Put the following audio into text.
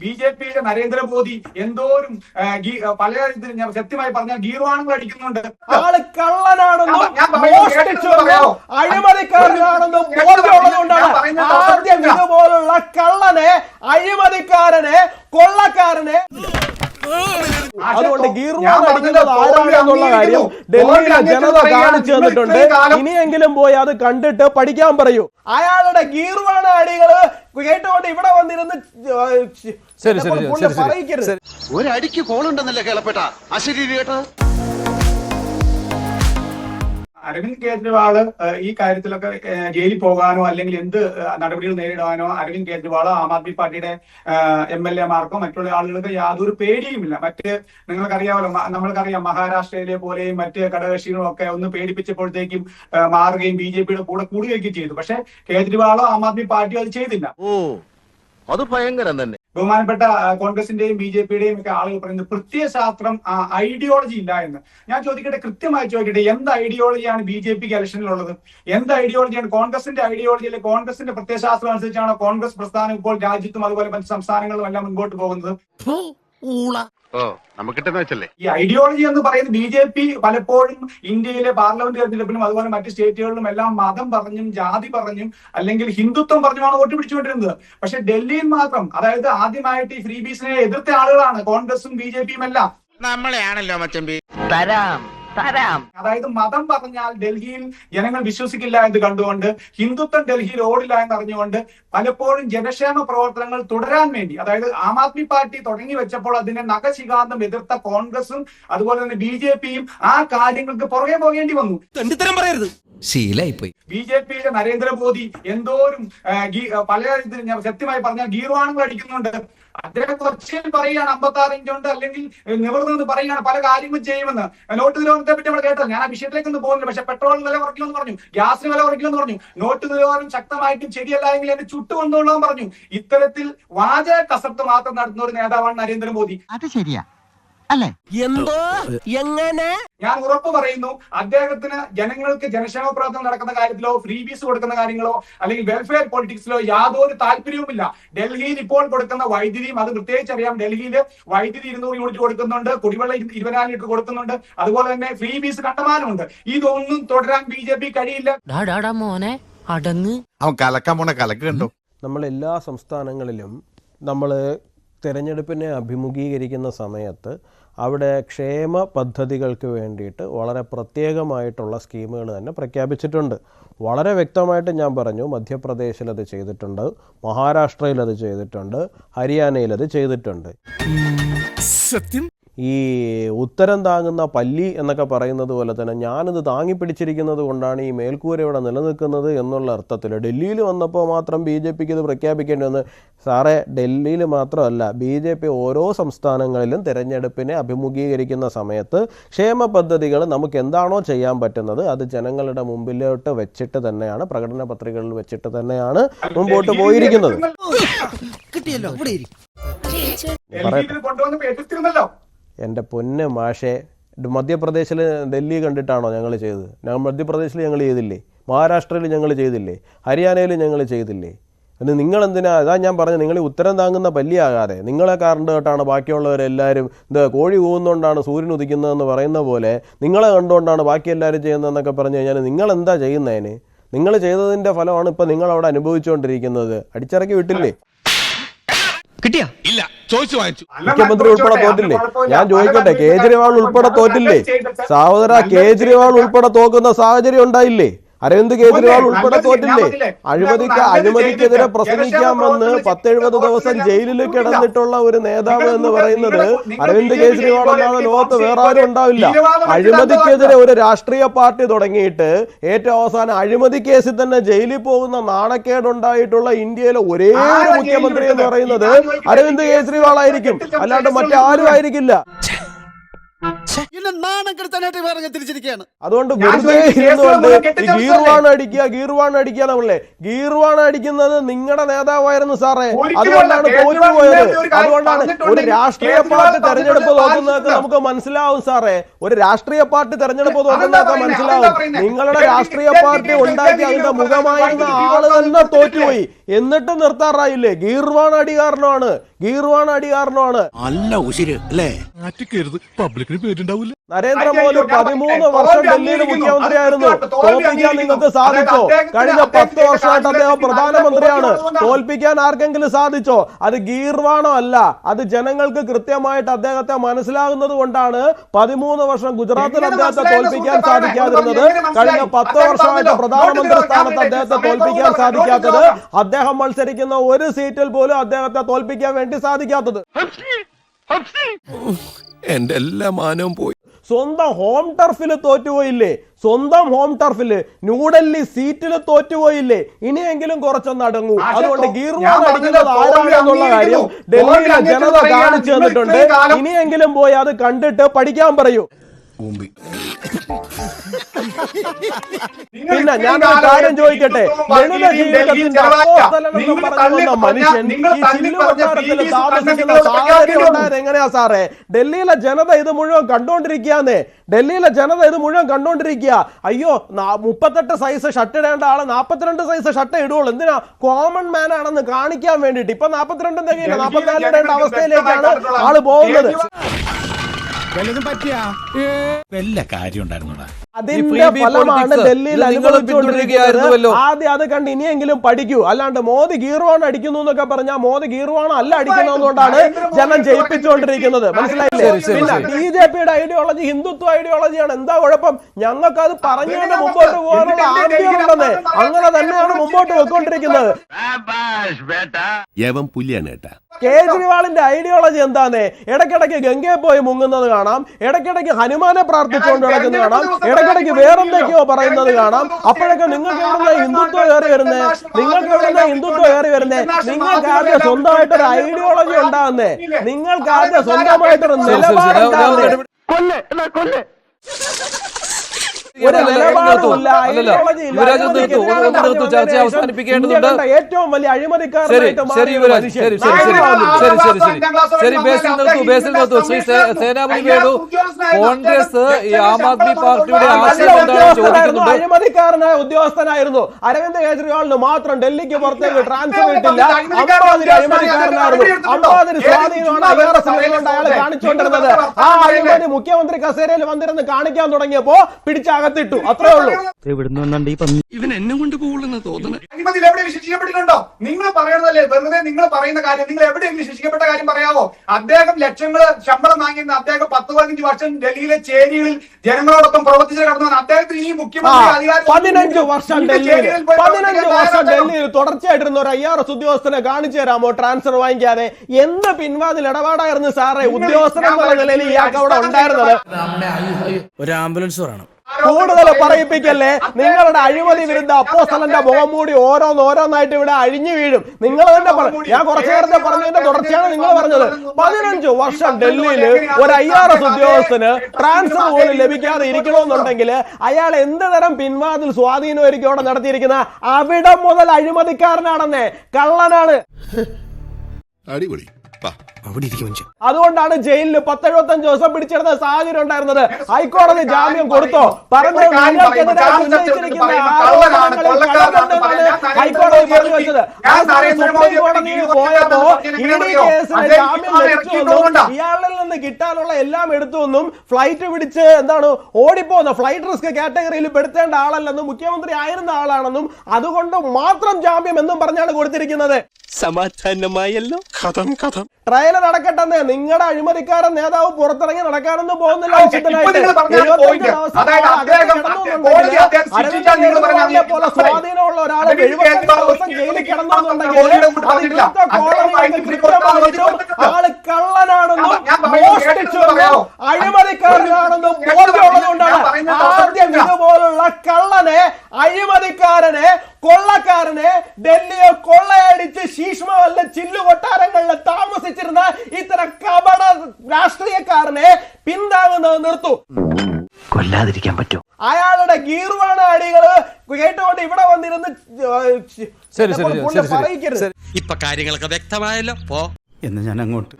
B J പിയുടെ നരേന്ദ്രമോദി എന്തോരും പല ഞാൻ സത്യമായി പറഞ്ഞാൽ ഗീർവാണങ്ങൾ അടിക്കുന്നുണ്ട്. ആൾ കള്ളനാണെന്നും അഴിമതിക്കാരനാണെന്നും ബോധ്യമുള്ളതുകൊണ്ടാണ് ആദ്യം ഇതുപോലുള്ള കള്ളനെ അഴിമതിക്കാരനെ കൊള്ളക്കാരനെ അതുകൊണ്ട് അടിക്കുന്നത് ആരാണെന്നുള്ള കാര്യം ഡൽഹിയിലെ ജനത കാണിച്ചു തന്നിട്ടുണ്ട്. ഇനിയെങ്കിലും പോയി അത് കണ്ടിട്ട് പഠിക്കാൻ പറയൂ. അയാളുടെ ഗീർവാണ് അടികൾ. കേട്ടുകൊണ്ട് ഇവിടെ വന്നിരുന്ന് ശരി, ശരി, ശരി, ഒരു അടിക്ക് കോളുണ്ടെന്നല്ലേ കേളപ്പെട്ട? അശരീരി കേട്ടത് അരവിന്ദ് കേജ്രിവാൾ ഈ കാര്യത്തിലൊക്കെ ജയിലിൽ പോകാനോ അല്ലെങ്കിൽ എന്ത് നടപടികൾ നേരിടാനോ അരവിന്ദ് കേജ്രിവാൾ ആം ആദ്മി പാർട്ടിയുടെ എം എൽ എമാർക്കോ മറ്റുള്ള ആളുകൾക്ക് യാതൊരു പേടിയുമില്ല. മറ്റ് നിങ്ങൾക്കറിയാമല്ലോ നമ്മൾക്കറിയാം മഹാരാഷ്ട്രയിലെ പോലെയും മറ്റ് ഘടകകക്ഷികളും ഒക്കെ ഒന്ന് പേടിപ്പിച്ചപ്പോഴത്തേക്കും മാറുകയും ബി ജെ പിയുടെ കൂടെ കൂടുകയൊക്കെ ചെയ്തു. പക്ഷെ കേജ്രിവാളോ ആം ആദ്മി പാർട്ടിയോ അത് ചെയ്തില്ല. ഓ അത് ഭയങ്കരം ബഹുമാനപ്പെട്ട കോൺഗ്രസിന്റെയും ബി ജെ പിയുടെയും ഒക്കെ ആളുകൾ പറയുന്നത് പ്രത്യയശാസ്ത്രം ഐഡിയോളജി ഇല്ല എന്ന്. ഞാൻ ചോദിക്കട്ടെ കൃത്യമായി ചോദിക്കട്ടെ എന്ത് ഐഡിയോളജിയാണ് ബി ജെ പിക്ക് ഇലക്ഷനിലുള്ളത് എന്ത് ഐഡിയോളജിയാണ് കോൺഗ്രസിന്റെ ഐഡിയോളജി അല്ലെങ്കിൽ കോൺഗ്രസിന്റെ പ്രത്യയശാസ്ത്രം അനുസരിച്ചാണോ കോൺഗ്രസ് പ്രസ്ഥാനം ഇപ്പോൾ രാജ്യത്തും അതുപോലെ മറ്റ് സംസ്ഥാനങ്ങളിലും എല്ലാം മുൻപോട്ട് പോകുന്നത്? ഓ നമുക്കിട്ടെന്ന് വെച്ചല്ലേ? ഈ ഐഡിയോളജി എന്ന് പറയുന്നത് ബി ജെ പി പലപ്പോഴും ഇന്ത്യയിലെ പാർലമെന്റ് തെരഞ്ഞെടുപ്പിലും അതുപോലെ മറ്റ് സ്റ്റേറ്റുകളിലും എല്ലാം മതം പറഞ്ഞും ജാതി പറഞ്ഞും അല്ലെങ്കിൽ ഹിന്ദുത്വം പറഞ്ഞുമാണ് വോട്ട് പിടിച്ചുകൊണ്ടിരുന്നത്. പക്ഷെ ഡൽഹിയിൽ മാത്രം അതായത് ആദ്യമായിട്ട് ഈ ഫ്രീ ബീസിനെ എതിർത്ത ആളുകളാണ് കോൺഗ്രസും ബി ജെ പിയും എല്ലാം. നമ്മളെയാണല്ലോ മച്ചമ്പി. തരാം. തരാം. അതായത് മതം പറഞ്ഞാൽ ഡൽഹിയിൽ ജനങ്ങൾ വിശ്വസിക്കില്ല എന്ന് കണ്ടുകൊണ്ട് ഹിന്ദുത്വം ഡൽഹിയിൽ ഓടില്ല എന്ന് അറിഞ്ഞുകൊണ്ട് പലപ്പോഴും ജനക്ഷേമ പ്രവർത്തനങ്ങൾ തുടരാൻ വേണ്ടി അതായത് ആം ആദ്മി പാർട്ടി തുടങ്ങി വെച്ചപ്പോൾ അതിനെ നഖശികാന്തം എതിർത്ത കോൺഗ്രസും അതുപോലെ തന്നെ ബി ജെ പിയും ആ കാര്യങ്ങൾക്ക് പുറകെ പോകേണ്ടി വന്നു. പറയരുത്. ശീലായിപ്പോയി. ബി ജെ പിയുടെ നരേന്ദ്രമോദി എന്തോരും പല ഞാൻ സത്യമായി പറഞ്ഞാൽ ഗീർവാണങ്ങൾ അടിക്കുന്നുണ്ട്. അദ്ദേഹം കൊച്ചിയിൽ പറയുകയാണ് അമ്പത്തി ആറ് ഇഞ്ചുണ്ട് അല്ലെങ്കിൽ നിവർന്നു നിന്ന് പറയുകയാണ് പല കാര്യങ്ങളും ചെയ്യുമെന്ന്. നോട്ട് നിരോധനത്തെ പറ്റി നമ്മൾ കേട്ടത് ഞാൻ ആ വിഷയത്തിലേക്ക് ഒന്നും പോകുന്നില്ല. പക്ഷെ പെട്രോളിന് വില കുറയ്ക്കുമെന്ന് പറഞ്ഞു ഗ്യാസിന് വില കുറയ്ക്കുമെന്ന് പറഞ്ഞു നോട്ട് നിരോധനം ശക്തമായിട്ടും ശരിയല്ല എങ്കിൽ എന്നെ ചുട്ടുകൊണ്ടുകൊള്ളാൻ പറഞ്ഞു. ഇത്തരത്തിൽ വാചക കസർത്ത് മാത്രം നടത്തുന്ന ഒരു നേതാവാണ് നരേന്ദ്രമോദി. അത് ശരിയാ. അല്ലേ? എന്തോ? എങ്ങനെ? ഞാൻ ഉറപ്പ് പറയുന്നു അദ്ദേഹത്തിന് ജനങ്ങൾക്ക് ജനക്ഷേമ പ്രവർത്തനം നടക്കുന്ന കാര്യത്തിലോ ഫ്രീ ബീസ് കൊടുക്കുന്ന കാര്യങ്ങളോ അല്ലെങ്കിൽ വെൽഫെയർ പൊളിറ്റിക്സിലോ യാതൊരു താല്പര്യവുമില്ല. ഡൽഹിയിൽ ഇപ്പോൾ കൊടുക്കുന്ന വൈദ്യുതിയും അത് പ്രത്യേകിച്ച് അറിയാം. ഡൽഹിയിൽ വൈദ്യുതി ഇരുന്നൂറ് യൂണിറ്റ് കൊടുക്കുന്നുണ്ട് കുടിവെള്ളം ഇരു- ഇരുപതിനായിരം ലിറ്റർ കൊടുക്കുന്നുണ്ട്. അതുപോലെ തന്നെ ഫ്രീ ബീസ് കണ്ടമാനമുണ്ട്. ഇതൊന്നും തുടരാൻ ബി ജെ പി കഴിയില്ല. ഡാടാ മോനെ അടങ്ങ്. അവൻ കലക്കാൻ പോണ കലക്ക് കണ്ടോ. നമ്മൾ എല്ലാ സംസ്ഥാനങ്ങളിലും നമ്മൾ തിരഞ്ഞെടുപ്പിനെ അഭിമുഖീകരിക്കുന്ന സമയത്ത് അവിടെ ക്ഷേമ പദ്ധതികൾക്ക് വേണ്ടിയിട്ട് വളരെ പ്രത്യേകമായിട്ടുള്ള സ്കീമുകൾ തന്നെ പ്രഖ്യാപിച്ചിട്ടുണ്ട്. വളരെ വ്യക്തമായിട്ട് ഞാൻ പറഞ്ഞു മധ്യപ്രദേശിൽ അത് ചെയ്തിട്ടുണ്ട് മഹാരാഷ്ട്രയിൽ അത് ചെയ്തിട്ടുണ്ട് ഹരിയാനയിൽ അത് ചെയ്തിട്ടുണ്ട്. സത്യം? ഈ ഉത്തരം താങ്ങുന്ന പല്ലി എന്നൊക്കെ പറയുന്നത് പോലെ തന്നെ ഞാനിത് താങ്ങി പിടിച്ചിരിക്കുന്നത് കൊണ്ടാണ് ഈ മേൽക്കൂര ഇവിടെ നിലനിൽക്കുന്നത് എന്നുള്ള അർത്ഥത്തിൽ. ഡൽഹിയിൽ വന്നപ്പോൾ മാത്രം ബി ജെ പിക്ക് ഇത് പ്രഖ്യാപിക്കേണ്ടി വന്ന്. സാറേ ഡൽഹിയിൽ മാത്രമല്ല ബി ജെ പി ഓരോ സംസ്ഥാനങ്ങളിലും തിരഞ്ഞെടുപ്പിനെ അഭിമുഖീകരിക്കുന്ന സമയത്ത് ക്ഷേമ പദ്ധതികൾ നമുക്ക് എന്താണോ ചെയ്യാൻ പറ്റുന്നത് അത് ജനങ്ങളുടെ മുമ്പിലോട്ട് വെച്ചിട്ട് തന്നെയാണ് പ്രകടന പത്രികകളിൽ വെച്ചിട്ട് തന്നെയാണ് മുമ്പോട്ട് പോയിരിക്കുന്നത്. കിട്ടിയല്ലോ ഇവിടെ ഇരി. ഡൽഹിയിൽ ഇത് കൊണ്ടുവന്ന് എന്റെ പൊന്ന് മാഷെ മധ്യപ്രദേശിൽ ഡൽഹി കണ്ടിട്ടാണോ ഞങ്ങൾ ചെയ്തത്? ഞങ്ങൾ മധ്യപ്രദേശിൽ ഞങ്ങൾ ചെയ്തില്ലേ? മഹാരാഷ്ട്രയിൽ ഞങ്ങൾ ചെയ്തില്ലേ? ഹരിയാനയിൽ ഞങ്ങൾ ചെയ്തില്ലേ? എന്ന് നിങ്ങൾ എന്തിനാ അതാ ഞാൻ പറഞ്ഞത് നിങ്ങൾ ഉത്തരം താങ്ങുന്ന പല്ലിയാകാതെ നിങ്ങളെ കണ്ടു കേട്ടാണ് ബാക്കിയുള്ളവരെല്ലാവരും ഇത് കോഴി കൂവുന്നതുകൊണ്ടാണ് സൂര്യൻ ഉദിക്കുന്നതെന്ന് പറയുന്ന പോലെ നിങ്ങളെ കണ്ടുകൊണ്ടാണ് ബാക്കി എല്ലാവരും ചെയ്യുന്നതെന്നൊക്കെ പറഞ്ഞു കഴിഞ്ഞാൽ നിങ്ങൾ എന്താ ചെയ്യുന്നതിന്? നിങ്ങൾ ചെയ്തതിന്റെ ഫലമാണ് ഇപ്പം നിങ്ങൾ അവിടെ അനുഭവിച്ചുകൊണ്ടിരിക്കുന്നത്. അടിച്ചിറക്കി വിട്ടില്ലേ? കിട്ടിയാ? ഇല്ല. ചോദിച്ചു വാങ്ങിച്ചു. മുഖ്യമന്ത്രി ഉൾപ്പെടെ തോറ്റില്ലേ. ഞാൻ ചോദിക്കട്ടെ കേജ്രിവാൾ ഉൾപ്പെടെ തോറ്റില്ലേ? സഹോദര കേജ്രിവാൾ ഉൾപ്പെടെ തോക്കുന്ന സാഹചര്യം ഉണ്ടായില്ലേ? അരവിന്ദ് കേജ്രിവാൾ ഉൾപ്പെടെ തോറ്റില്ലേ? അഴിമതിക്ക് അഴിമതിക്കെതിരെ ചെയ്തിട്ട് പ്രസംഗിക്കാമെന്ന് പത്തെഴുപത് ദിവസം ജയിലിൽ കിടന്നിട്ടുള്ള ഒരു നേതാവ് എന്ന് പറയുന്നത് അരവിന്ദ് കേജ്രിവാൾ എന്നാണ് അല്ലാതെ ലോകത്ത് വേറെ ആരും ഉണ്ടാവില്ല. അഴിമതിക്കെതിരെ ഒരു രാഷ്ട്രീയ പാർട്ടി തുടങ്ങിയിട്ട് ഏറ്റവും അവസാനം അഴിമതി കേസിൽ തന്നെ ജയിലിൽ പോകുന്ന നാണക്കേടുണ്ടായിട്ടുള്ള ഇന്ത്യയിലെ ഒരേ മുഖ്യമന്ത്രി എന്ന് പറയുന്നത് അരവിന്ദ് കേജ്രിവാൾ ആയിരിക്കും. അല്ലാണ്ട് മറ്റാരും ആയിരിക്കില്ല. അതുകൊണ്ട് അടിക്കുക ഗീർവാണ് അടിക്കുക നമ്മളെ അടിക്കുന്നത് നിങ്ങളുടെ നേതാവായിരുന്നു സാറേ. അതുകൊണ്ടാണ് തോറ്റു പോയത് അതുകൊണ്ടാണ് ഒരു രാഷ്ട്രീയ പാർട്ടി തെരഞ്ഞെടുപ്പ് പാലിച്ചിട്ടുണ്ട്. നമുക്ക് മനസ്സിലാവും സാറേ. ഒരു രാഷ്ട്രീയ പാർട്ടി തെരഞ്ഞെടുപ്പ് പറയുന്നെ? മനസ്സിലാവും. നിങ്ങളുടെ രാഷ്ട്രീയ പാർട്ടി ഉണ്ടാക്കി അതിന്റെ മുഖമായിരുന്ന ആൾ തന്നെ തോറ്റുപോയി. എന്നിട്ട് നിർത്താറായില്ലേ? ഗീർവാൺ അടി കാരണമാണ് ഗീർവാൺ അടി കാരണമാണ് നല്ല ഉശിര് അല്ലേ? പബ്ലിക്കിന് പേരുണ്ടാവില്ല നരേന്ദ്രമോദി പതിമൂന്ന് വർഷം ഡൽഹിയിൽ. മുഖ്യമന്ത്രിയായിരുന്നു. തോൽവി തോൽപ്പിക്കാൻ നിങ്ങൾക്ക് സാധിച്ചോ? കഴിഞ്ഞ പത്ത് വർഷമായിട്ട് അദ്ദേഹം പ്രധാനമന്ത്രിയാണ്. തോൽപ്പിക്കാൻ ആർക്കെങ്കിലും സാധിച്ചോ? അത് ഗീർവാണോ അല്ല. അത് ജനങ്ങൾക്ക് കൃത്യമായിട്ട് അദ്ദേഹത്തെ മനസ്സിലാകുന്നത് കൊണ്ടാണ് പതിമൂന്ന് വർഷം ഗുജറാത്തിൽ അദ്ദേഹത്തെ തോൽപ്പിക്കാൻ സാധിക്കാതിരുന്നത്. കഴിഞ്ഞ പത്ത് അദ്ദേഹം വർഷമായിട്ട് പ്രധാനമന്ത്രി സ്ഥാനത്ത് അദ്ദേഹത്തെ തോൽപ്പിക്കാൻ സാധിക്കാത്തത് നോക്കാം. അദ്ദേഹം മത്സരിക്കുന്ന ഒരു സീറ്റിൽ പോലും അദ്ദേഹത്തെ തോൽപ്പിക്കാൻ വേണ്ടി സാധിക്കാത്തത്. എന്റെ എല്ലാ മാനവും പോയി. സ്വന്തം ഹോം ടർഫിൽ തോറ്റുപോയില്ലേ? സ്വന്തം ഹോം ടർഫിൽ ന്യൂഡൽഹി സീറ്റിൽ തോറ്റുപോയില്ലേ? ഇനിയെങ്കിലും കുറച്ചൊന്ന് അടങ്ങൂ. അതുകൊണ്ട് അടിക്കുന്നത് ആരാണെന്നുള്ള കാര്യം. ഡൽഹിയിലെ ജനത കാണിച്ചു തന്നിട്ടുണ്ട്. ഇനിയെങ്കിലും പോയി അത് കണ്ടിട്ട് പഠിക്കാൻ പറയൂ. പിന്നെ ഞാൻ ഒരു കാര്യം ചോദിക്കട്ടെ? ലളിത ജീവിതത്തിന്റെ പറയുന്ന മനുഷ്യൻ നിങ്ങൾ ഈ തള്ളി ചില്ലു പറഞ്ഞ കൊട്ടാരത്തിൽ താമസിക്കുന്ന സാഹചര്യം ഉണ്ടായത് എങ്ങനെയാ സാറേ? ഡൽഹിയിലെ ജനത ഇത് മുഴുവൻ കണ്ടോണ്ടിരിക്കുകയാന്നേ. ഡൽഹിയിലെ ജനത ഇത് മുഴുവൻ കണ്ടോണ്ടിരിക്കുക. അയ്യോ മുപ്പത്തെട്ട് സൈസ് ഷർട്ട് ഇടേണ്ട ആൾ നാപ്പത്തിരണ്ട് സൈസ് ഷർട്ട് ഇടുള്ളൂ എന്തിനാ? കോമൺ മാൻ ആണെന്ന് കാണിക്കാൻ വേണ്ടിയിട്ട്. ഇപ്പൊ നാപ്പത്തിരണ്ടും തികയില്ല. നാപ്പത്തിനാല് ഇടേണ്ട അവസ്ഥയിലേക്കാണ് ആൾ പോകുന്നത്. വല്ലതും പറ്റിയാ? വല്ല കാര്യം ഉണ്ടായിരുന്നോടാ അതിന്റെ ഫലമാണ് ഡൽഹിയിൽ അനുഭവിച്ചുകൊണ്ടിരിക്കുന്നത് ആദ്യം അത് കണ്ട് ഇനിയെങ്കിലും പഠിക്കൂ. അല്ലാണ്ട് മോദി ഗീർവാണ് അടിക്കുന്നു എന്നൊക്കെ പറഞ്ഞാൽ മോദി ഗീർവാണ് അല്ല അടിക്കുന്നതുകൊണ്ടാണ് ജനം ജയിപ്പിച്ചുകൊണ്ടിരിക്കുന്നത്. മനസ്സിലായില്ലേ? പിന്നെ ബി ജെ പിയുടെ ഐഡിയോളജി ഹിന്ദുത്വ ഐഡിയോളജിയാണ് എന്താ കുഴപ്പം? ഞങ്ങൾക്ക് അത് പറഞ്ഞുകൊണ്ട് മുമ്പോട്ട് പോകാനുള്ള അങ്ങനെ തന്നെയാണ് മുമ്പോട്ട് പോയിക്കൊണ്ടിരിക്കുന്നത് പുലിയാണ് കേട്ടാ കേജ്രിവാളിന്റെ ഐഡിയോളജി എന്താന്ന്? ഇടയ്ക്കിടയ്ക്ക് ഗംഗയെ പോയി മുങ്ങുന്നത് കാണാം. ഇടയ്ക്കിടയ്ക്ക് ഹനുമാനെ പ്രാർത്ഥിച്ചുകൊണ്ട് നടക്കുന്നത് കാണാം. ഇടയ്ക്കിടയ്ക്ക് വേറെന്തൊക്കെയോ പറയുന്നത് കാണാം. അപ്പോഴൊക്കെ നിങ്ങൾക്ക് എവിടുന്ന ഹിന്ദുത്വം കയറി വരുന്നേ? നിങ്ങൾക്ക് എവിടുന്ന ഹിന്ദുത്വം കയറി വരുന്നേ? നിങ്ങൾക്ക് ആദ്യം സ്വന്തമായിട്ടൊരു ഐഡിയോളജി ഉണ്ടാകുന്നേ? നിങ്ങൾക്ക് ആദ്യം സ്വന്തമായിട്ടൊരു നിലപാടുണ്ടാകുന്നേ കൊല്ലേ നിലപാടുമില്ല, ideology ഇല്ല. യുവരാജ് ഒന്ന് നിർത്തൂ, ചർച്ച അവസാനിപ്പിക്കേണ്ടതുണ്ട്. കണ്ട ഏറ്റവും വലിയ ശരി അഴിമതിക്കാരനായിട്ട് ശരി യുവരാജ്. ശരി ശരി ശരി ശരി ശരി ശരി ശരി ബേസിൽ നിർത്തൂ ബേസിൽ നിർത്തൂ ശ്രീ സേനാപതി വേണു കോൺഗ്രസ് ഈ ആം ആദ്മി പാർട്ടിയുടെ ആശയം ചോദിക്കുന്നുണ്ട് അഴിമതിക്കാരനായ ഉദ്യോഗസ്ഥനായിരുന്നു. അരവിന്ദ് കെജ്രിവാളിന് മാത്രം ഡൽഹിക്ക് പുറത്തേക്ക് ട്രാൻസ്ഫർ കിട്ടില്ല അമ്പാതിരി അഴിമതിക്കാരനായിരുന്നു അമ്പാതിരി സ്വാധീനമാണ് ഐ ആർ എസ് അയാൾ കാണിച്ചുകൊണ്ടിരുന്നത്. ആ അഴിമതി മുഖ്യമന്ത്രി കസേരയിൽ വന്നിരുന്ന് കാണിക്കാൻ തുടങ്ങിയപ്പോ പിടിച്ചകത്തിട്ടു അത്രേ ഉള്ളൂ. ഇവൻ എന്നെ കൊണ്ട് പോകുള്ളെന്ന് തോന്നുന്നു അഴിമതിയിൽ എവിടെയെങ്കിലും ശിക്ഷിക്കപ്പെട്ടിട്ടുണ്ടോ നിങ്ങൾ പറയുന്നതല്ലേ വെറുതെ നിങ്ങൾ പറയുന്ന കാര്യം നിങ്ങൾ എവിടെ ശിക്ഷിക്കപ്പെട്ട കാര്യം പറയാവോ? അദ്ദേഹം ലക്ഷങ്ങൾ ശമ്പളം വാങ്ങിയിരുന്ന അദ്ദേഹം പത്ത് പതിനഞ്ച് വർഷം ഡൽഹിയിലെ ചേരികളിൽ ജനങ്ങളോടൊപ്പം പ്രവർത്തിച്ച് കിടന്നവൻ അദ്ദേഹത്തിന് ഈ മുഖ്യമന്ത്രി അധികാരം പതിനഞ്ച് വർഷം ഈ ഡൽഹിയിൽ പതിനഞ്ച് വർഷം? ഡൽഹിയിൽ തുടർച്ചയായിട്ടിരുന്ന ഒരു ഐ ആർ എസ് ഉദ്യോഗസ്ഥനെ കാണിച്ചു തരാമോ? ട്രാൻസ്ഫർ വാങ്ങിക്കാതെ. എന്ത് പിൻവാതിൽ ഇടപാടായിരുന്നു സാറേ? ഉദ്യോഗസ്ഥനെന്നുള്ള നിലയിൽ ഇയാൾക്ക് അവിടെ ഉണ്ടായിരുന്നത്. ഒരു ആംബുലൻസ് പറയണം. കൂടുതൽ പറയിപ്പിക്കല്ലേ? നിങ്ങളുടെ അഴിമതി വിരുദ്ധ അപ്പോസ്തലന്റെ മുഖം മൂടി ഓരോന്നോരോന്നായിട്ട് ഇവിടെ അഴിഞ്ഞു വീഴും. നിങ്ങൾ തന്നെ പറ- ഞാൻ കുറച്ചു നേരത്തെ പറഞ്ഞതിന്റെ തുടർച്ചയാണ് നിങ്ങൾ പറഞ്ഞത്. പതിനഞ്ച് വർഷം ഡൽഹിയിൽ ഒരു ഐ ആർ എസ് ഉദ്യോഗസ്ഥന് ട്രാൻസ്ഫർ പോലും ലഭിക്കാതെ ഇരിക്കണമെന്നുണ്ടെങ്കിൽ അയാൾ എന്ത് തരം പിൻവാതിൽ സ്വാധീനമായിരിക്കും അവിടെ നടത്തിയിരിക്കുന്ന അവിടെ മുതൽ അഴിമതിക്കാരനാണെന്നേ. കള്ളനാണ്. അടിപൊളി. അവിടെ ഇരിക്കും മനുഷ്യൻ അതുകൊണ്ടാണ് ജയിലിൽ പത്തെഴുപത്തഞ്ച് ദിവസം പിടിച്ചിരുന്ന സാഹചര്യം ഉണ്ടായിരുന്നത്. ഹൈക്കോടതി ജാമ്യം കൊടുത്തോ? ഹൈക്കോടതി പറഞ്ഞു വെച്ചത്. പോയപ്പോ? കേസിന് ജാമ്യം ഇയാളിൽ നിന്ന് കിട്ടാനുള്ള എല്ലാം എടുത്തുവെന്നും ഫ്ലൈറ്റ് പിടിച്ച് എന്താണ് ഓടിപ്പോന്ന ഫ്ലൈറ്റ് റിസ്ക് കാറ്റഗറിയിൽ പെടുത്തേണ്ട ആളല്ലെന്നും മുഖ്യമന്ത്രി ആയിരുന്ന ആളാണെന്നും അതുകൊണ്ട് മാത്രം ജാമ്യം എന്നും പറഞ്ഞാണ് കൊടുത്തിരിക്കുന്നത്. സമാധാനമായല്ലോ. കഥം കഥം ട്രയൽ നടക്കട്ടെന്നേ. നിങ്ങളുടെ അഴിമതിക്കാരൻ നേതാവ് പുറത്തിറങ്ങി നടക്കാനൊന്നും പോകുന്നില്ല പോലെ സ്വാധീനമുള്ള ഒരാളെ എഴുപത്തഞ്ച് ദിവസം ജയിലിൽ. ആൾ കള്ളനാണെന്നും മോഷ്ടിച്ചെന്നും? അഴിമതിക്കാരനാണെന്നും ബോധ്യമുള്ളതുകൊണ്ടാണ് ആദ്യം ഇതുപോലുള്ള കള്ളനെ അഴിമതിക്കാരനെ കൊള്ളക്കാരനെ ഡൽഹിയെ കൊള്ളയടിച്ച് ശീഷ്മല്ല ചില്ലുകൊട്ട രാഷ്ട്രീയക്കാരനെ പിന്താങ്ങുന്നത് നിർത്തൂ. കൊല്ലാതിരിക്കാൻ പറ്റും. അയാളുടെ ഗീർവാണ അടികൾ. കേട്ടുകൊണ്ട് ഇവിടെ വന്നിരുന്ന് ശരി, ശരി, ശരി, ശരി. പറയിക്കരുത്. ഇപ്പൊ കാര്യങ്ങളൊക്കെ വ്യക്തമായല്ലോ. പോ. എന്ന് ഞാൻ അങ്ങോട്ട്